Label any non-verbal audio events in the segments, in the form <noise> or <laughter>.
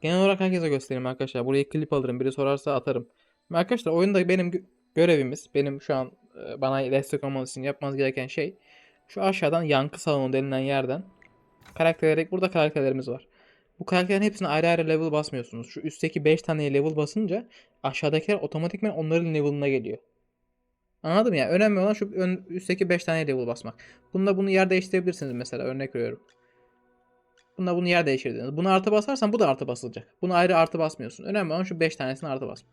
Genel olarak herkese göstereyim arkadaşlar. Buraya klip alırım. Biri sorarsa atarım. Arkadaşlar oyunda benim gö- görevimiz, benim şu an e, bana destek olmanız için yapmanız gereken şey şu aşağıdan yankı salonu denilen yerden karakterler burada karakterlerimiz var. Bu karakterlerin hepsine ayrı ayrı level basmıyorsunuz. Şu üstteki 5 tane level basınca aşağıdakiler otomatikman onların level'ına geliyor. Anladın mı ya? Önemli olan şu ön, üstteki 5 tane level basmak. Bunda bunu yer değiştirebilirsiniz mesela örnek veriyorum. Bunda bunu yer değiştirdiniz. Bunu artı basarsan bu da artı basılacak. Bunu ayrı artı basmıyorsun. Önemli olan şu 5 tanesini artı basmak.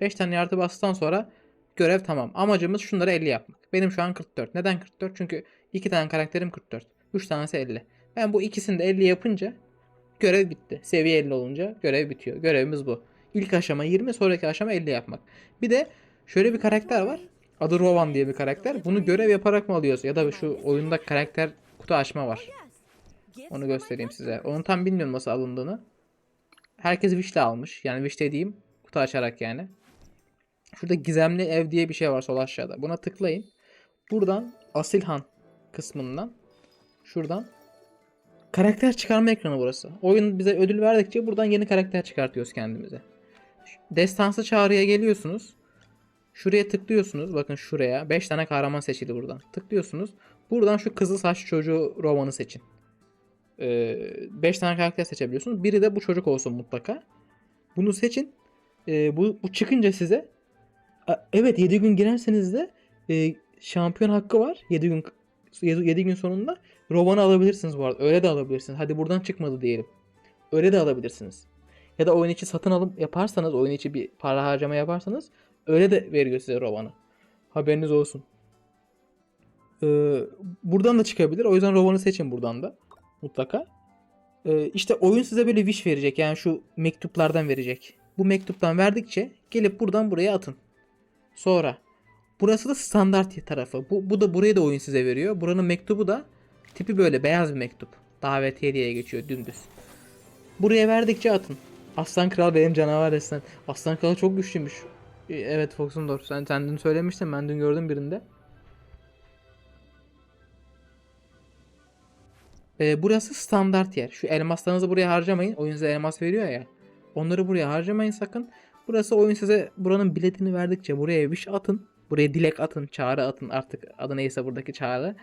5 tane artı bastıktan sonra görev tamam. Amacımız şunları 50 yapmak. Benim şu an 44. Neden 44? Çünkü 2 tane karakterim 44. 3 tanesi 50. Ben bu ikisini de 50 yapınca görev bitti. Seviye 50 olunca görev bitiyor. Görevimiz bu. İlk aşama 20, sonraki aşama 50 yapmak. Bir de şöyle bir karakter var. Adı Rowan diye bir karakter. Bunu görev yaparak mı alıyoruz? Ya da şu oyunda karakter kutu açma var. Onu göstereyim size. Onu tam bilmiyorum nasıl alındığını. Herkes Wish'le almış. Yani Wish dediğim kutu açarak yani. Şurada gizemli ev diye bir şey var sol aşağıda. Buna tıklayın. Buradan Asilhan kısmından şuradan karakter çıkarma ekranı burası. Oyun bize ödül verdikçe buradan yeni karakter çıkartıyoruz kendimize. Destansı çağrıya geliyorsunuz. Şuraya tıklıyorsunuz. Bakın şuraya. 5 tane kahraman seçildi buradan. Tıklıyorsunuz. Buradan şu kızıl saç çocuğu romanı seçin. 5 tane karakter seçebiliyorsunuz. Biri de bu çocuk olsun mutlaka. Bunu seçin. Ee, bu, bu çıkınca size evet 7 gün girerseniz de e, şampiyon hakkı var. 7 gün 7 gün sonunda Rovan'ı alabilirsiniz bu arada. Öyle de alabilirsiniz. Hadi buradan çıkmadı diyelim. Öyle de alabilirsiniz. Ya da oyun içi satın alım yaparsanız, oyun içi bir para harcama yaparsanız öyle de veriyor size Rovan'ı. Haberiniz olsun. Ee, buradan da çıkabilir. O yüzden Rovan'ı seçin buradan da. Mutlaka. Ee, işte oyun size böyle wish verecek. Yani şu mektuplardan verecek. Bu mektuptan verdikçe gelip buradan buraya atın. Sonra burası da standart tarafı. Bu, bu da burayı da oyun size veriyor. Buranın mektubu da tipi böyle beyaz bir mektup. Davetiye diye geçiyor dümdüz. Buraya verdikçe atın. Aslan Kral benim canavar resmen. Aslan Kral çok güçlüymüş. Ee, Evet Fox'un doğru. Sen, sen dün söylemiştin. Ben dün gördüm birinde. Ee, burası standart yer. Şu elmaslarınızı buraya harcamayın. Oyun size elmas veriyor ya. Onları buraya harcamayın sakın. Burası oyun size buranın biletini verdikçe buraya wish atın. Buraya dilek atın, çağrı atın artık adı neyse buradaki çağrı.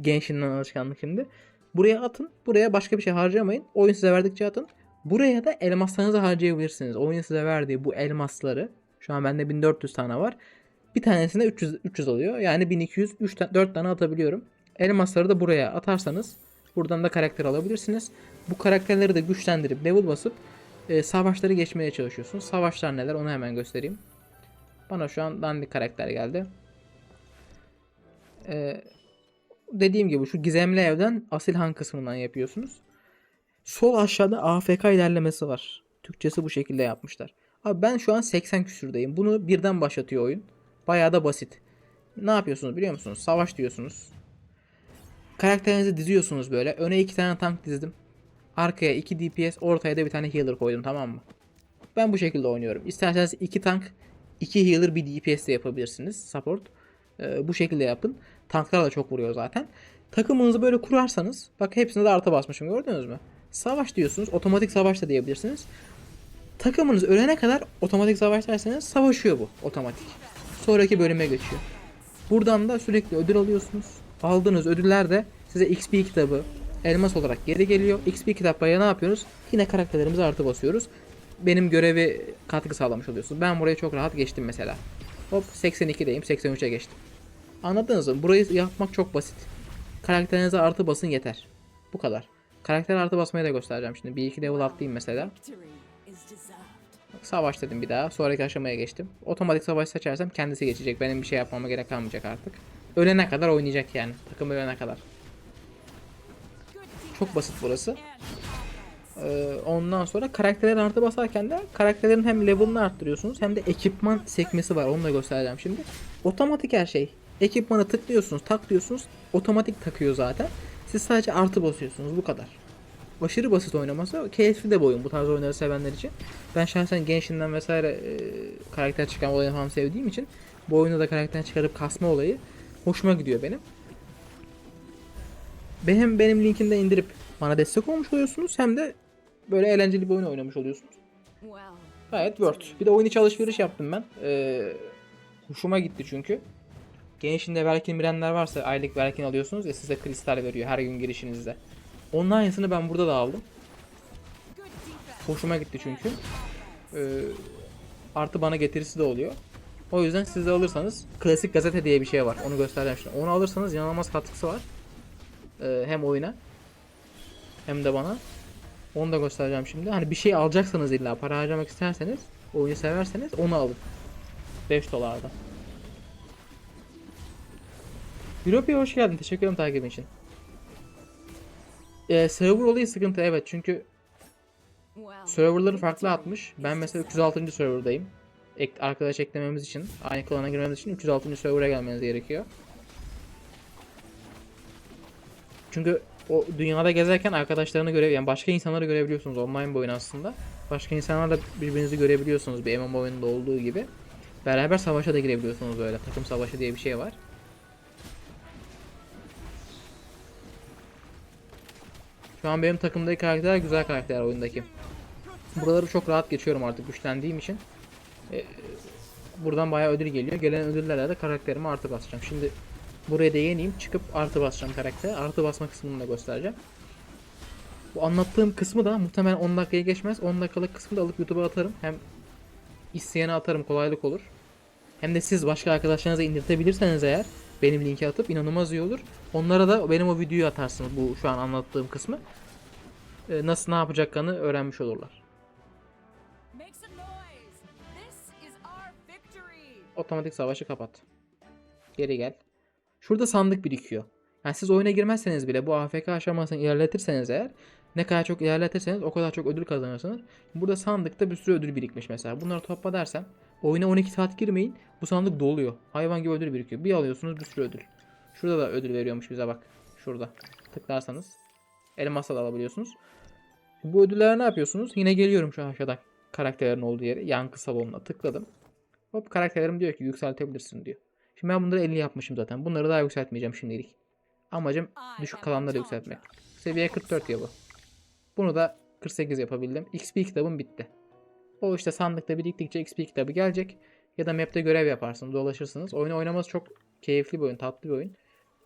Gençliğinden alışkanlık şimdi. Buraya atın. Buraya başka bir şey harcamayın. Oyun size verdikçe atın. Buraya da elmaslarınızı harcayabilirsiniz. Oyun size verdiği bu elmasları şu an bende 1400 tane var. Bir tanesine 300 300 oluyor. Yani 1200 3 ta- 4 tane atabiliyorum. Elmasları da buraya atarsanız buradan da karakter alabilirsiniz. Bu karakterleri de güçlendirip level basıp e, savaşları geçmeye çalışıyorsunuz. Savaşlar neler onu hemen göstereyim. Bana şu an dandik karakter geldi. E, dediğim gibi şu gizemli evden Asilhan kısmından yapıyorsunuz. Sol aşağıda AFK ilerlemesi var. Türkçesi bu şekilde yapmışlar. Abi ben şu an 80 küsürdeyim. Bunu birden başlatıyor oyun. Bayağı da basit. Ne yapıyorsunuz biliyor musunuz? Savaş diyorsunuz. Karakterinizi diziyorsunuz böyle. Öne iki tane tank dizdim. Arkaya 2 DPS, ortaya da bir tane healer koydum tamam mı? Ben bu şekilde oynuyorum. İsterseniz 2 tank, 2 healer, bir DPS de yapabilirsiniz. Support. Ee, bu şekilde yapın. Tanklar da çok vuruyor zaten. Takımınızı böyle kurarsanız, bak hepsine de artı basmışım gördünüz mü? Savaş diyorsunuz, otomatik savaş da diyebilirsiniz. Takımınız ölene kadar otomatik savaş derseniz savaşıyor bu otomatik. Sonraki bölüme geçiyor. Buradan da sürekli ödül alıyorsunuz. Aldığınız ödüller de size XP kitabı, elmas olarak geri geliyor. XP kitaplara ne yapıyoruz? Yine karakterlerimize artı basıyoruz. Benim görevi katkı sağlamış oluyorsunuz. Ben burayı çok rahat geçtim mesela. Hop 82'deyim 83'e geçtim. Anladınız mı? Burayı yapmak çok basit. Karakterinize artı basın yeter. Bu kadar. Karakter artı basmayı da göstereceğim şimdi. Bir iki level atlayayım mesela. Savaş dedim bir daha. Sonraki aşamaya geçtim. Otomatik savaş seçersem kendisi geçecek. Benim bir şey yapmama gerek kalmayacak artık. Ölene kadar oynayacak yani. Takım ölene kadar. Çok basit burası. Ee, ondan sonra karakterlerin artı basarken de karakterlerin hem level'ını arttırıyorsunuz hem de ekipman sekmesi var. Onu da göstereceğim şimdi. Otomatik her şey. Ekipmanı tıklıyorsunuz, tak diyorsunuz. Otomatik takıyor zaten. Siz sadece artı basıyorsunuz. Bu kadar. Aşırı basit oynaması. Keyifli de bu oyun bu tarz oyunları sevenler için. Ben şahsen gençliğinden vesaire e, karakter çıkan olayını falan sevdiğim için bu oyunda da karakter çıkarıp kasma olayı hoşuma gidiyor benim. Benim benim linkimden indirip bana destek olmuş oluyorsunuz hem de böyle eğlenceli bir oyun oynamış oluyorsunuz. Gayet Word. Bir de oyun içi yaptım ben. Ee, hoşuma gitti çünkü. Gençinde Verkin bilenler varsa aylık Verkin alıyorsunuz ya size kristal veriyor her gün girişinizde. Onun aynısını ben burada da aldım. Hoşuma gitti çünkü. Ee, artı bana getirisi de oluyor. O yüzden siz de alırsanız klasik gazete diye bir şey var. Onu göstereceğim şimdi. Onu alırsanız inanılmaz katkısı var. Ee, hem oyuna hem de bana. Onu da göstereceğim şimdi. Hani bir şey alacaksanız illa para harcamak isterseniz, oyunu severseniz onu alın. 5 dolarda. Europa'ya hoş geldin. Teşekkür ederim takibin için. Ee, server olayı sıkıntı evet çünkü serverları farklı atmış. Ben mesela 306. serverdayım. Ek, arkadaş eklememiz için, aynı klana girmemiz için 306. server'a gelmeniz gerekiyor. Çünkü o dünyada gezerken arkadaşlarını görev yani başka insanları görebiliyorsunuz online bir oyun aslında. Başka insanlarla birbirinizi görebiliyorsunuz bir MMO oyununda olduğu gibi. Beraber savaşa da girebiliyorsunuz böyle. Takım savaşı diye bir şey var. Şu an benim takımdaki karakterler güzel karakterler oyundaki. Buraları çok rahat geçiyorum artık güçlendiğim için. Ee, buradan bayağı ödül geliyor. Gelen ödüllerle de karakterime artı basacağım. Şimdi buraya da yeneyim. Çıkıp artı basacağım karaktere. Artı basma kısmını da göstereceğim. Bu anlattığım kısmı da muhtemelen 10 dakikaya geçmez. 10 dakikalık kısmı da alıp YouTube'a atarım. Hem isteyene atarım kolaylık olur. Hem de siz başka arkadaşlarınıza indirtebilirseniz eğer benim linki atıp inanılmaz iyi olur. Onlara da benim o videoyu atarsınız bu şu an anlattığım kısmı. Ee, nasıl ne yapacaklarını öğrenmiş olurlar. Otomatik savaşı kapat. Geri gel. Şurada sandık birikiyor. Yani siz oyuna girmezseniz bile bu AFK aşamasını ilerletirseniz eğer ne kadar çok ilerletirseniz o kadar çok ödül kazanırsınız. Burada sandıkta bir sürü ödül birikmiş mesela. Bunları topla dersen oyuna 12 saat girmeyin bu sandık doluyor. Hayvan gibi ödül birikiyor. Bir alıyorsunuz bir sürü ödül. Şurada da ödül veriyormuş bize bak. Şurada. Tıklarsanız elmasla da alabiliyorsunuz. Bu ödüllere ne yapıyorsunuz? Yine geliyorum şu aşağıda karakterlerin olduğu yere. Yankı salonuna tıkladım. Hop karakterlerim diyor ki yükseltebilirsin diyor. Şimdi ben bunları 50 yapmışım zaten. Bunları daha yükseltmeyeceğim şimdilik. Amacım düşük kalanları yükseltmek. Seviye 44 ya bu. Bunu da 48 yapabildim. XP kitabım bitti. O işte sandıkta biriktikçe XP kitabı gelecek. Ya da map'te görev yaparsınız, dolaşırsınız. Oyunu oynaması çok keyifli bir oyun, tatlı bir oyun.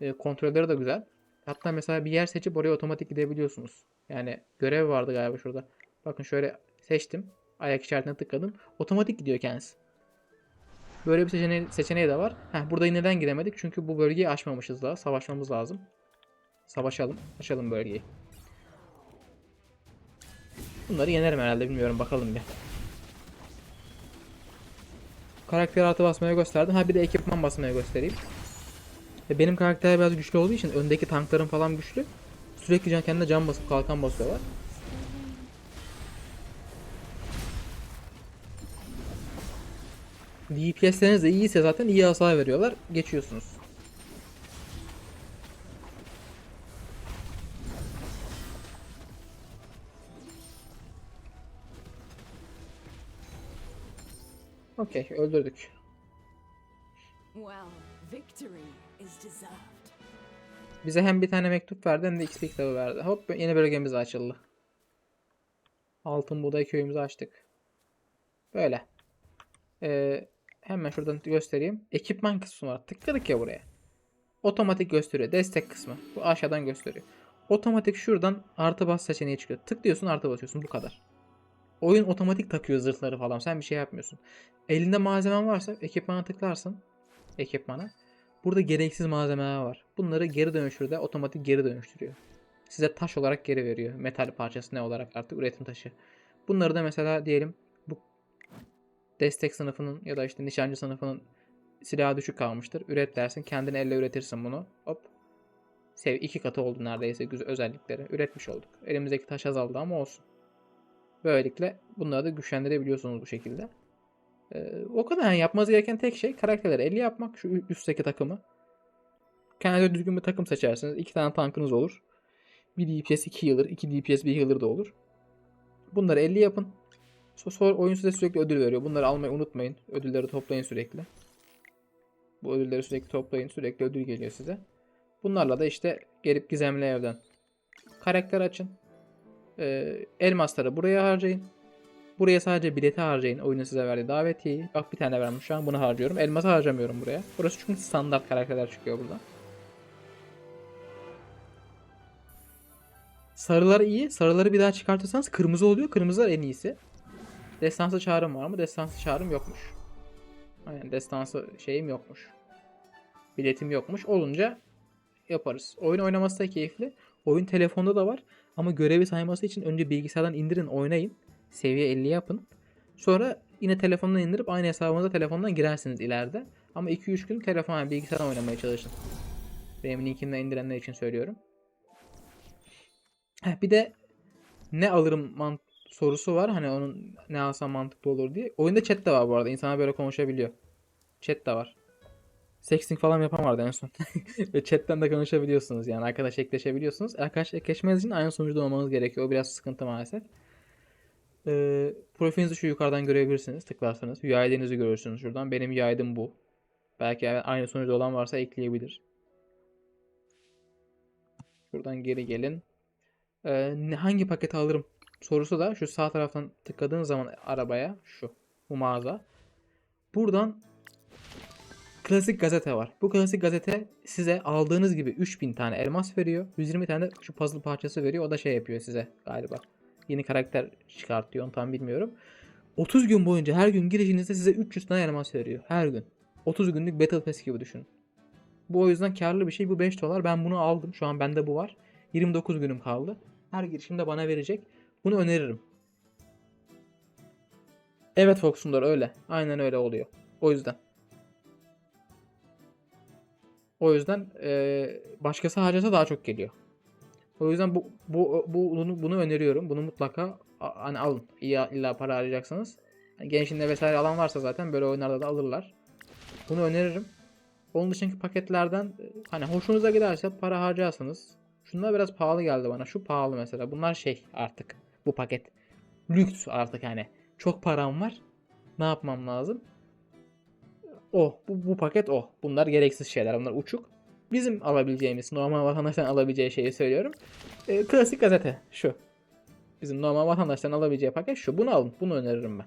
E, kontrolleri de güzel. Hatta mesela bir yer seçip oraya otomatik gidebiliyorsunuz. Yani görev vardı galiba şurada. Bakın şöyle seçtim. Ayak işaretine tıkladım. Otomatik gidiyor kendisi. Böyle bir seçeneği, seçeneği de var. Heh, burada neden giremedik? Çünkü bu bölgeyi aşmamışız daha. Savaşmamız lazım. Savaşalım. Açalım bölgeyi. Bunları yenerim herhalde. Bilmiyorum. Bakalım bir. Karakter artı basmaya gösterdim. Ha bir de ekipman basmaya göstereyim. E, benim karakter biraz güçlü olduğu için öndeki tanklarım falan güçlü. Sürekli can kendine can basıp kalkan basıyorlar. DPS'leriniz de iyiyse zaten iyi hasar veriyorlar. Geçiyorsunuz. Okey öldürdük. Well, victory is deserved. Bize hem bir tane mektup verdi hem de XP kitabı verdi. Hop yeni bölgemiz açıldı. Altın Buğday köyümüzü açtık. Böyle. Ee, hemen şuradan göstereyim. Ekipman kısmı var. Tıkladık ya buraya. Otomatik gösteriyor. Destek kısmı. Bu aşağıdan gösteriyor. Otomatik şuradan artı bas seçeneği çıkıyor. Tıklıyorsun artı basıyorsun. Bu kadar. Oyun otomatik takıyor zırhları falan. Sen bir şey yapmıyorsun. Elinde malzemen varsa ekipmana tıklarsın. Ekipmana. Burada gereksiz malzemeler var. Bunları geri dönüştürde otomatik geri dönüştürüyor. Size taş olarak geri veriyor. Metal parçası ne olarak artık üretim taşı. Bunları da mesela diyelim destek sınıfının ya da işte nişancı sınıfının silahı düşük kalmıştır. Üret dersin. Kendin elle üretirsin bunu. Hop. Sev iki katı oldu neredeyse güzel özellikleri. Üretmiş olduk. Elimizdeki taş azaldı ama olsun. Böylelikle bunları da güçlendirebiliyorsunuz bu şekilde. Ee, o kadar yani yapmanız gereken tek şey karakterleri 50 yapmak. Şu üstteki takımı. Kendinize düzgün bir takım seçersiniz. iki tane tankınız olur. Bir DPS 2 healer, 2 DPS 1 healer da olur. Bunları 50 yapın. So- Sonra oyun size sürekli ödül veriyor. Bunları almayı unutmayın. Ödülleri toplayın sürekli. Bu ödülleri sürekli toplayın. Sürekli ödül geliyor size. Bunlarla da işte gelip gizemli evden karakter açın. e, elmasları buraya harcayın. Buraya sadece bileti harcayın. Oyunun size verdiği davetiyeyi. Bak bir tane vermiş şu an bunu harcıyorum. Elması harcamıyorum buraya. Burası çünkü standart karakterler çıkıyor burada. Sarılar iyi. Sarıları bir daha çıkartırsanız kırmızı oluyor. Kırmızılar en iyisi. Destansı çağrım var mı? Destansı çağrım yokmuş. Aynen destansı şeyim yokmuş. Biletim yokmuş. Olunca yaparız. Oyun oynaması da keyifli. Oyun telefonda da var. Ama görevi sayması için önce bilgisayardan indirin oynayın. Seviye 50 yapın. Sonra yine telefondan indirip aynı hesabınıza telefondan girersiniz ileride. Ama 2-3 gün telefon yani bilgisayardan oynamaya çalışın. Benim linkimden indirenler için söylüyorum. Heh, bir de ne alırım mant sorusu var. Hani onun ne alsam mantıklı olur diye. Oyunda chat de var bu arada. İnsanlar böyle konuşabiliyor. Chat de var. Sexting falan yapan vardı en son. <laughs> Ve chatten de konuşabiliyorsunuz yani. Arkadaş ekleşebiliyorsunuz. Arkadaş ekleşmeniz için aynı sonuçta olmanız gerekiyor. O biraz sıkıntı maalesef. Ee, profilinizi şu yukarıdan görebilirsiniz tıklarsanız. UID'nizi görürsünüz şuradan. Benim UID'im bu. Belki aynı sonuçta olan varsa ekleyebilir. Şuradan geri gelin. Ee, hangi paketi alırım sorusu da şu sağ taraftan tıkladığın zaman arabaya şu bu mağaza. Buradan klasik gazete var. Bu klasik gazete size aldığınız gibi 3000 tane elmas veriyor. 120 tane de şu puzzle parçası veriyor. O da şey yapıyor size galiba. Yeni karakter çıkartıyor onu tam bilmiyorum. 30 gün boyunca her gün girişinizde size 300 tane elmas veriyor. Her gün. 30 günlük Battle Pass gibi düşünün. Bu o yüzden karlı bir şey. Bu 5 dolar. Ben bunu aldım. Şu an bende bu var. 29 günüm kaldı. Her girişimde bana verecek. Bunu öneririm. Evet Fox'unlar öyle. Aynen öyle oluyor. O yüzden. O yüzden eee, başkası harcasa daha çok geliyor. O yüzden bu, bu, bu bunu, bunu öneriyorum. Bunu mutlaka hani alın. İlla, illa para harcayacaksanız. Yani gençliğinde vesaire alan varsa zaten böyle oyunlarda da alırlar. Bunu öneririm. Onun dışındaki paketlerden e, hani hoşunuza giderse para harcarsınız. Şunlar biraz pahalı geldi bana. Şu pahalı mesela. Bunlar şey artık. Bu paket. Lüks artık hani. Çok param var. Ne yapmam lazım? O. Bu, bu paket o. Bunlar gereksiz şeyler. Bunlar uçuk. Bizim alabileceğimiz, normal vatandaşların alabileceği şeyi söylüyorum. E, klasik gazete şu. Bizim normal vatandaşların alabileceği paket şu. Bunu alın. Bunu öneririm ben.